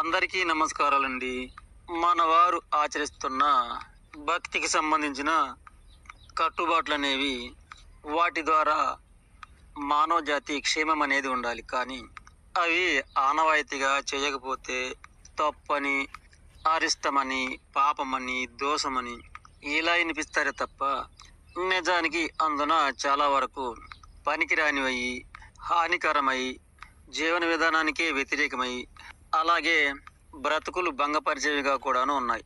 అందరికీ నమస్కారాలండి. మన వారు ఆచరిస్తున్న భక్తికి సంబంధించిన కట్టుబాట్లు అనేవి వాటి ద్వారా మానవ జాతి క్షేమం అనేది ఉండాలి. కానీ అవి ఆనవాయితీగా చేయకపోతే తప్పని అరిష్టమని పాపమని దోషమని ఇలా వినిపిస్తారే తప్ప నిజానికి అందున చాలా వరకు పనికిరానివయ్యి హానికరమై జీవన విధానానికే వ్యతిరేకమై అలాగే బ్రతుకులు భంగపరిచేవిగా కూడాను ఉన్నాయి.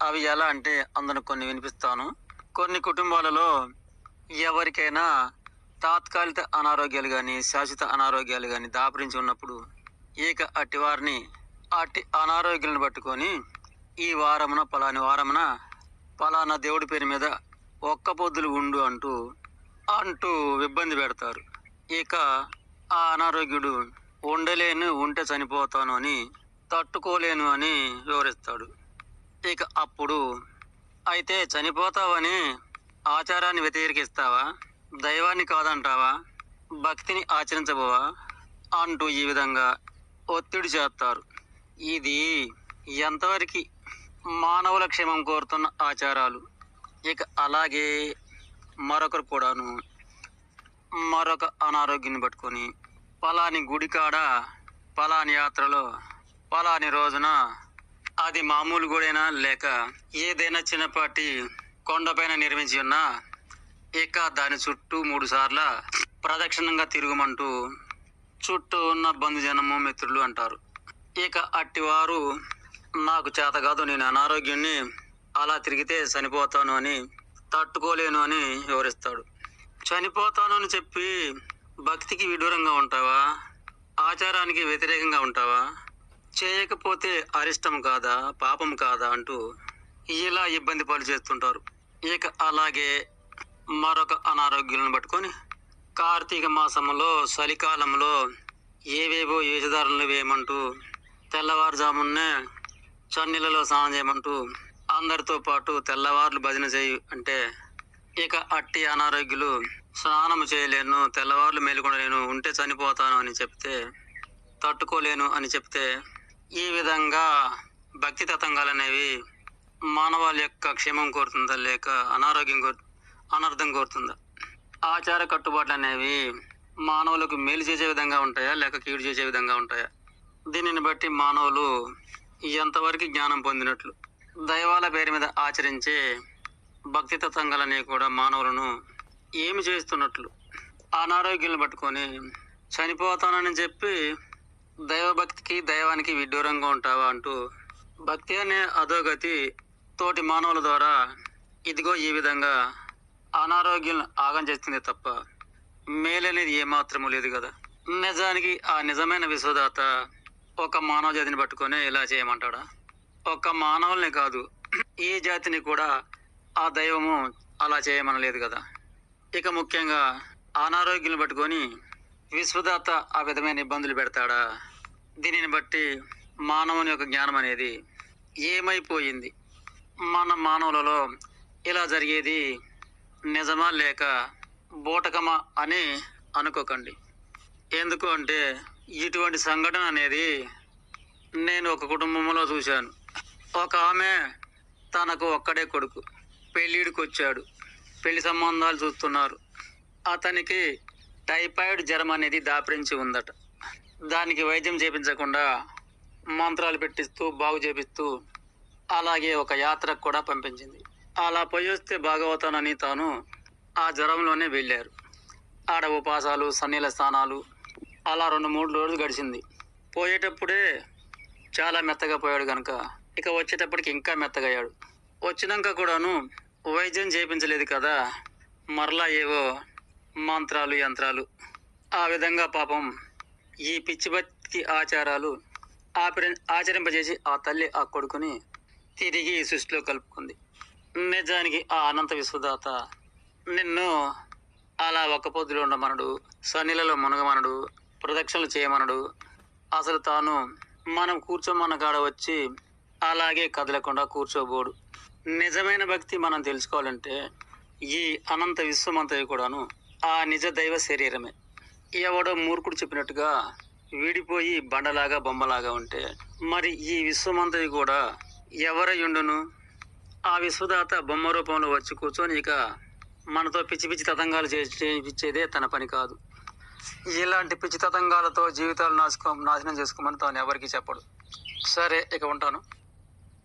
అవి ఎలా అంటే అందులో కొన్ని వినిపిస్తాను. కొన్ని కుటుంబాలలో ఎవరికైనా తాత్కాలిక అనారోగ్యాలు కానీ శాశ్వత అనారోగ్యాలు కానీ దాపరించి ఉన్నప్పుడు ఇక అట్టి వారిని అట్టి అనారోగ్యాలను పట్టుకొని ఈ వారమున పలాని వారమున పలానా దేవుడి పేరు మీద ఒక్క పొద్దులు ఉండు అంటూ అంటూ ఇబ్బంది పెడతారు. ఇక ఆ అనారోగ్యుడు ఉండలేను ఉంటే చనిపోతాను అని తట్టుకోలేను అని వివరిస్తాడు. ఇక అప్పుడు అయితే చనిపోతావని ఆచారాన్ని వ్యతిరేకిస్తావా? దైవాన్ని కాదంటావా? భక్తిని ఆచరించబోవా? అంటూ ఈ విధంగా ఒత్తిడి చేస్తారు. ఇది ఎంతవరకు మానవుల క్షేమం కోరుతున్న ఆచారాలు? ఇక అలాగే మరొకరు కూడాను మరొక అనారోగ్యాన్ని పట్టుకొని పలాని గుడి కాడ పలాని యాత్రలో పలాని రోజున అది మామూలు గుడైనా? లేక ఏదైనా చిన్నపాటి కొండపైన నిర్మించి ఉన్నా ఇక దాని చుట్టూ మూడు సార్ల ప్రదక్షిణంగా తిరుగుమంటూ చుట్టూ ఉన్న బంధుజనము మిత్రులు అంటారు. ఇక అట్టివారు నాకు చేత కాదు నేను అనారోగ్యాన్ని అలా తిరిగితే చనిపోతాను అని తట్టుకోలేను అని వివరిస్తాడు. చనిపోతాను అని చెప్పి భక్తికి విడూరంగా ఉంటావా? ఆచారానికి వ్యతిరేకంగా ఉంటావా? చేయకపోతే అరిష్టం కాదా? పాపం కాదా? అంటూ ఇలా ఇబ్బంది పాలు చేస్తుంటారు. ఇక అలాగే మరొక అనారోగ్యాలను పట్టుకొని కార్తీక మాసంలో చలికాలంలో ఏవేవో వేషధారణలు వేయమంటూ తెల్లవారుజామున్నే చన్నీళ్ళలో స్నానం చేయమంటూ అందరితో పాటు తెల్లవార్లు భజన చేయు అంటే ఇక అట్టి అనారోగ్యులు స్నానం చేయలేను తెల్లవారులు మేలుకొనలేను ఉంటే చనిపోతాను అని చెప్తే తట్టుకోలేను అని చెప్తే ఈ విధంగా భక్తి తతంగాలు అనేవి మానవాళి యొక్క క్షేమం కోరుతుందా లేక అనారోగ్యం కోరు అనర్థం కోరుతుందా? ఆచార కట్టుబాట్లు అనేవి మానవులకు మేలు చేసే విధంగా ఉంటాయా లేక కీడు చేసే విధంగా ఉంటాయా? దీనిని బట్టి మానవులు ఎంతవరకు జ్ఞానం పొందినట్లు? దైవాల పేరు మీద ఆచరించే భక్తి తతంగాలనేవి కూడా మానవులను ఏమి చేస్తున్నట్లు? అనారోగ్యాలను పట్టుకొని చనిపోతానని చెప్పి దైవభక్తికి దైవానికి విడ్డూరంగా ఉంటావా అంటూ భక్తి అనే అధోగతి తోటి మానవుల ద్వారా ఇదిగో ఈ విధంగా అనారోగ్యం ఆగం చేస్తుంది తప్ప మేలనేది ఏమాత్రము లేదు కదా. నిజానికి ఆ నిజమైన విశ్వదాత ఒక మానవ జాతిని పట్టుకొని ఇలా చేయమంటాడా? ఒక మానవుల్ని కాదు ఈ జాతిని కూడా ఆ దైవము అలా చేయమనలేదు కదా. ఇక ముఖ్యంగా అనారోగ్యం పట్టుకొని విశ్వదాత ఆ విధమైన ఇబ్బందులు పెడతాడా? దీనిని బట్టి మానవుని యొక్క జ్ఞానం అనేది ఏమైపోయింది? మన మానవులలో ఇలా జరిగేది నిజమా లేక బూటకమా అని అనుకోకండి. ఎందుకు అంటే ఇటువంటి సంఘటన అనేది నేను ఒక కుటుంబంలో చూశాను. ఒక ఆమె తనకు ఒక్కడే కొడుకు పెళ్ళిడికి వచ్చాడు పెళ్ళి సంబంధాలు చూస్తున్నారు. అతనికి టైఫాయిడ్ జ్వరం అనేది దాపరించి ఉందట. దానికి వైద్యం చేపించకుండా మంత్రాలు పెట్టిస్తూ బాగు చేపిస్తూ అలాగే ఒక యాత్రకు కూడా పంపించింది. అలా పోయి వస్తే బాగవుతానని తాను ఆ జ్వరంలోనే వెళ్ళారు. ఆడ ఉపాసాలు సన్నీల స్థానాలు అలా రెండు మూడు రోజులు గడిచింది. పోయేటప్పుడే చాలా మెత్తగా పోయాడు కనుక ఇక వచ్చేటప్పటికి ఇంకా మెత్తగయ్యాడు. వచ్చినాక కూడాను వైద్యం చేయించలేదు కదా. మరలా ఏవో మంత్రాలు యంత్రాలు. ఆ విధంగా పాపం ఈ పిచ్చి ఆచారాలు ఆపరి ఆచరింపజేసి ఆ తల్లి ఆ కొడుకుని తిరిగి సృష్టిలో కలుపుకుంది. నిజానికి ఆ అనంత విశ్వదాత నిన్ను అలా ఒక్క పొద్దులో ఉండమనడు సన్నిలలో మునగమనడు ప్రదక్షిణలు చేయమనడు. అసలు తాను మనం కూర్చోమన్న కాడ వచ్చి అలాగే కదలకుండా కూర్చోబోడు. నిజమైన భక్తి మనం తెలుసుకోవాలంటే ఈ అనంత విశ్వమంతవి కూడాను ఆ నిజ దైవ శరీరమే. ఎవడో మూర్ఖుడు చెప్పినట్టుగా వీడిపోయి బండలాగా బొమ్మలాగా ఉంటే మరి ఈ విశ్వమంతవి కూడా ఎవరయ్యుండును ఆ విశ్వదాత బొమ్మ రూపంలో వచ్చి కూర్చొని ఇక మనతో పిచ్చి పిచ్చి తతంగాలు చేయించేదే తన పని కాదు. ఇలాంటి పిచ్చి తతంగాలతో జీవితాలు నాశకం నాశనం చేసుకోమని తాను ఎవరికి చెప్పడు. సరే ఇక ఉంటాను.